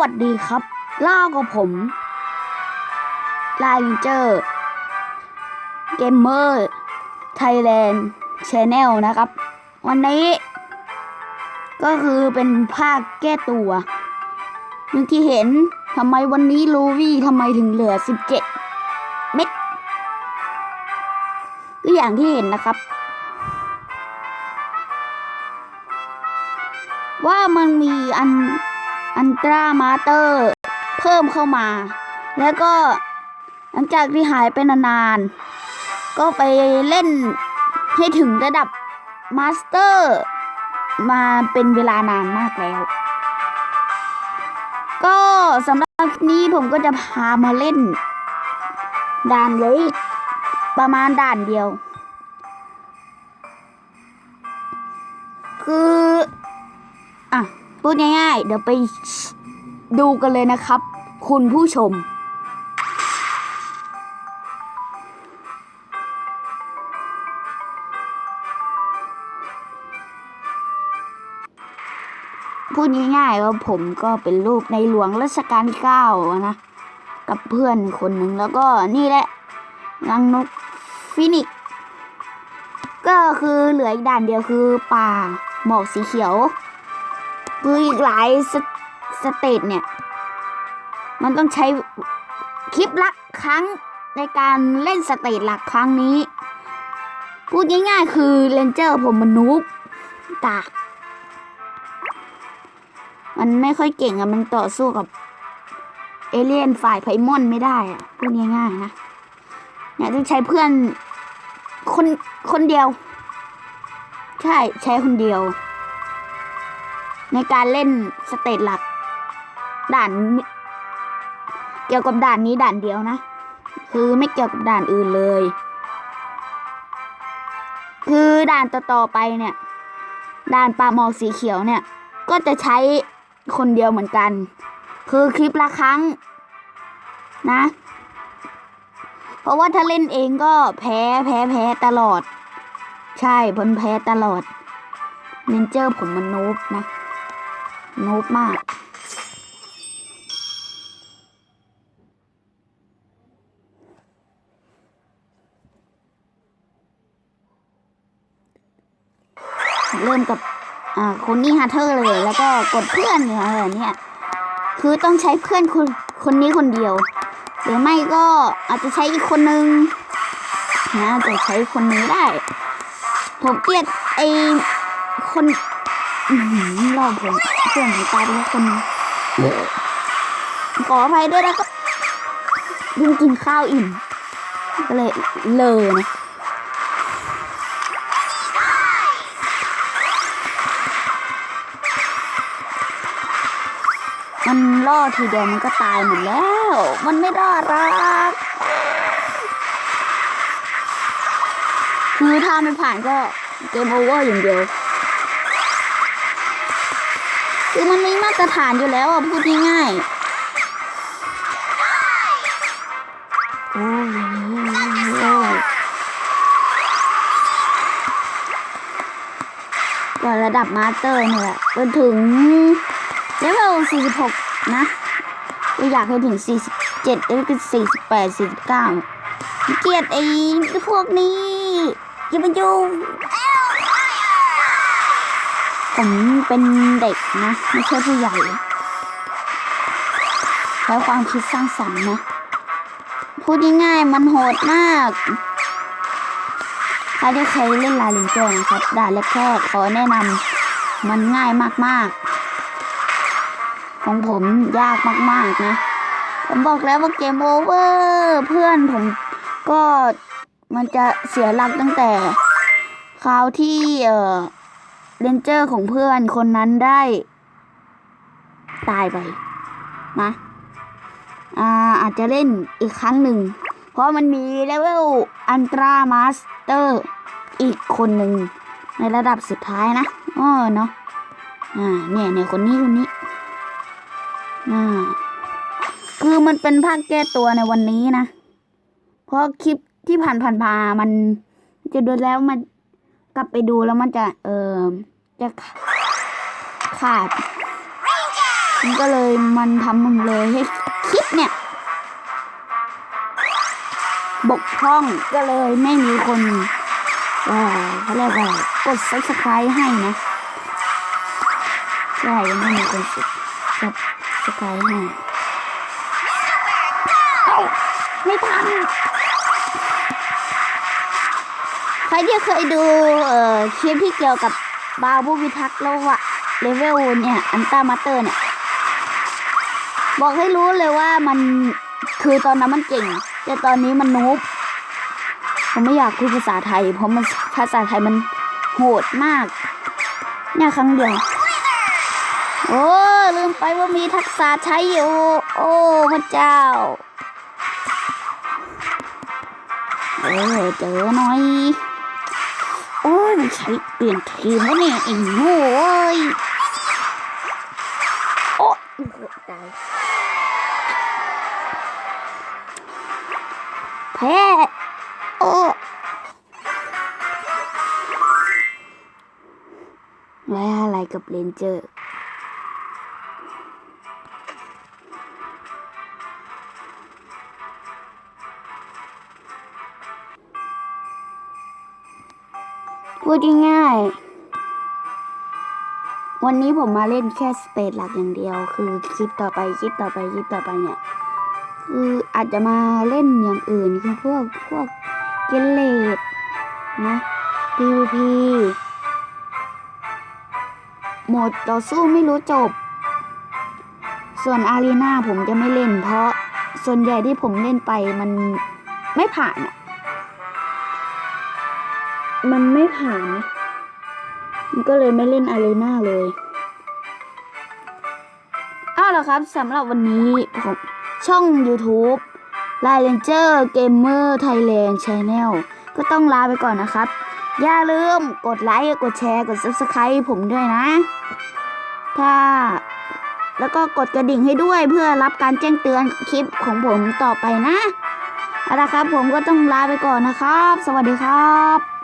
วัสดีครับ ล่ากับผมลายเจอร์เกมเมอร์ไทยแลนด์ชแนลนะครับ วันนี้ ก็คือเป็นภาคแก้ตัวอย่างที่เห็นทำไมวันนี้ลูวี่ทำไมถึงเหลือ 17 เม็ดก็อย่างที่เห็นนะครับ ว่ามันมีอัน อันตรามาเตอร์เพิ่มเข้ามา แล้วก็หลังจากที่หายไปนานๆ ก็ไปเล่นให้ถึงระดับมาสเตอร์มาเป็นเวลานานมากแล้ว ก็สำหรับนี้ผมก็จะพามาเล่น ด่านเล็กประมาณด่านเดียว คือ พูดง่ายๆ เดี๋ยวไปดูกันเลยนะครับ คุณผู้ชม พูดง่ายๆว่าผมก็เป็นลูกในหลวงรัชกาลที่เก้านะ กับเพื่อนคนหนึ่งแล้วก็นี่แหละรังนกฟินิกก็คือเหลืออีกด่านเดียวคือป่าหมอกสีเขียว คืออีกหลายสสเตจเนี่ย มันต้องใช้คลิปละครั้งในการเล่นสเตจหลักครั้งนี้ พูดง่ายๆ คือเลนเจอร์ผมมันนูบกากมันไม่ค่อยเก่งอะมันต่อสู้กับ เอเลี่ยนฝ่ายไพมอนไม่ได้อะพูดง่ายๆนะเนี่ยต้องใช้เพื่อนคนคนเดียว ใช่ใช้คนเดียว ในการเล่นสเตจหลัก ด่าน เกี่ยวกับด่านนี้ด่านเดียวนะ คือไม่เกี่ยวกับด่านอื่นเลย คือด่านต่อๆไปเนี่ย ด่านป่าหมอกสีเขียวเนี่ย ก็จะใช้คนเดียวเหมือนกัน คือคลิปละครั้งนะ เพราะว่าถ้าเล่นเองก็แพ้แพ้แพ้ตลอด ใช่ผลแพ้ตลอดเรนเจอร์ผมมันนูบนะ นูบมาก เริ่มกับอ่าคนนี้ฮาเธอร์เลย แล้วก็กดเพื่อนเนี่ยอะไรเนี่ยคือต้องใช้เพื่อนคนคนนี้คนเดียว หรือไม่ก็อาจจะใช้อีกคนนึงนะจะใช้คนนี้ได้ ผมเกลียดไอคน รอบผมเพื่อนผมตายไปแล้วคนขออภัยด้วยนะครับเพิ่งกินข้าวอิ่ม ก็เลยเลอนะมันล่อทีเดียวมันก็ตายหมดแล้ว มันไม่น่ารักคือถ้าไม่ผ่านก็เกมโอเวอร์อย่างเดียว คือมันมีมาตรฐานอยู่แล้วอะพูดง่ายๆโอ้ยโอ้ก็ระดับมาสเตอร์นี่แหละจนถึงเลเวล 46 นะก็อยากให้ถึง 47แล้วก็48 49 เกียดไอ้พวกนี้อย่ามายุ่ง ผมเป็นเด็กนะ ไม่ใช่ผู้ใหญ่ใช้ความคิดสร้างสรรค์นะ พูดง่ายๆมันโหดมากใครที่เคยเล่นลาลินเจอร์นะครับด่านแรกๆขอแนะนำมันง่ายมากๆ ของผมยากมากๆนะ ผมบอกแล้วว่าเกมโอเวอร์เพื่อนผมก็มันจะเสียหลักตั้งแต่คราวที่เอ่อ เรนเจอร์ของเพื่อนคนนั้นได้ ตายไปนะอ่าอาจจะเล่นอีกครั้งหนึ่ง เพราะมันมีเลเวลอันตรามาสเตอร์อีกคนหนึ่ง ในระดับสุดท้ายนะอ๋อเนาะอ่าเนี่ยเนี่ยคนนี้คนนี้อ่าคือมันเป็นภาคแก้ตัวในวันนี้นะ เพราะคลิปที่ผ่านผ่านมามันจะดูแล้วมัน กลับไปดูแล้วมันจะเออจะขาดมันก็เลยมันทำมึงเลยให้คลิปเนี่ย บกพร่องก็เลยไม่มีคนเอ่อเขาเรียกว่ากด subscribe ให้นะใช่ไม่มีคนสับ subscribe ให้ เอ้าไม่ทัน รที่เคยดูเอ่อคลิปที่เกี่ยวกับบาวผู้พิทักษ์โลกอะเลเวลเนี่ยอันต้ามาเตอร์เนี่ย บอกให้รู้เลยว่ามันคือตอนนั้นมันเก่ง แต่ตอนนี้มันนูบผมไม่อยากพูดภาษาไทย เพราะมันภาษาไทยมันโหดมาก เนี่ยครั้งเดียว โอ้ลืมไปว่ามีทักษะใช้อยู่ โอ้พระเจ้าเออเจอหน่อย โอ้ยมันใช้เปลี่ยนทีมแล้วเนี่ยไอ้โง่เอ้ยโอ้ยหตายแพ้โอ้ไว้อะไรกับเลนเจอร์ พูดง่ายๆวันนี้ผมมาเล่นแค่สเปซหลักอย่างเดียว คือคลิปต่อไปคลิปต่อไปคลิปต่อไปเนี่ยคืออาจจะมาเล่นอย่างอื่นคือพวกพวกเกลเลดนะ PVP โหมดต่อสู้ไม่รู้จบ ส่วนอารีนาผมจะไม่เล่น เพราะส่วนใหญ่ที่ผมเล่นไปมันไม่ผ่านอะ มันไม่ผ่าน มันก็เลยไม่เล่นอารีนาเลยเอาละครับสำหรับวันนี้ผมช่อง YouTube ไลเลนเจอร์เกมเมอร์ไทยแลนด์ชแนลก็ต้องลาไปก่อนนะครับ อย่าลืมกดไลค์กดแชร์กด Subscribe ผมด้วยนะ ถ้าแล้วก็กดกระดิ่งให้ด้วยเพื่อรับการแจ้งเตือนคลิปของผมต่อไปนะเอาละครับผมก็ต้องลาไปก่อนนะครับ สวัสดีครับ